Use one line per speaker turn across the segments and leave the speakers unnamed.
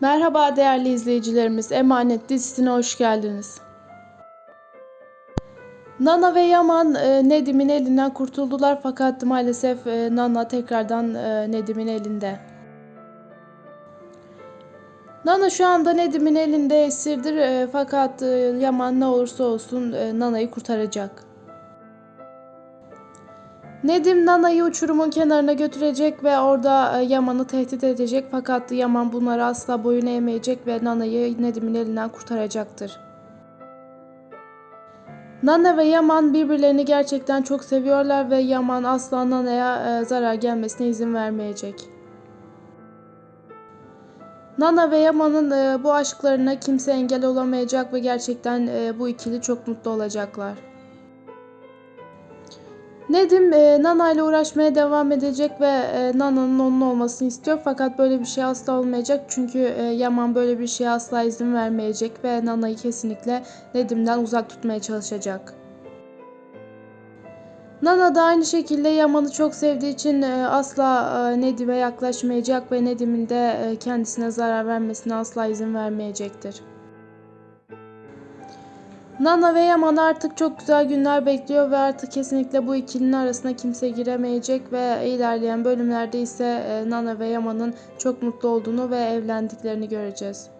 Merhaba değerli izleyicilerimiz, Emanet dizisine hoş geldiniz. Nana ve Yaman e, Nedim'in elinden kurtuldular fakat maalesef e, Nana tekrardan e, Nedim'in elinde. Nana şu anda Nedim'in elinde esirdir fakat Yaman ne olursa olsun Nana'yı kurtaracak. Nedim Nana'yı uçurumun kenarına götürecek ve orada e, Yaman'ı tehdit edecek fakat Yaman bunlara asla boyun eğmeyecek ve Nana'yı Nedim'in elinden kurtaracaktır. Nana ve Yaman birbirlerini gerçekten çok seviyorlar ve Yaman asla Nana'ya e, zarar gelmesine izin vermeyecek. Nana ve Yaman'ın e, bu aşklarına kimse engel olamayacak ve gerçekten bu ikili çok mutlu olacaklar. Nedim e, Nana ile uğraşmaya devam edecek ve e, Nana'nın onun olmasını istiyor fakat böyle bir şey asla olmayacak çünkü e, Yaman böyle bir şeye asla izin vermeyecek ve Nana'yı kesinlikle Nedim'den uzak tutmaya çalışacak. Nana da aynı şekilde Yaman'ı çok sevdiği için e, asla e, Nedim'e yaklaşmayacak ve Nedim'in de e, kendisine zarar vermesine asla izin vermeyecektir. Nana ve Yaman artık çok güzel günler bekliyor ve artık kesinlikle bu ikilinin arasına kimse giremeyecek ve ilerleyen bölümlerde ise e, Nana ve Yaman'ın çok mutlu olduğunu ve evlendiklerini göreceğiz.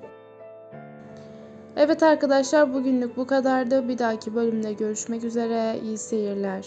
Evet arkadaşlar bugünlük bu kadardı. Bir dahaki bölümde görüşmek üzere. İyi seyirler.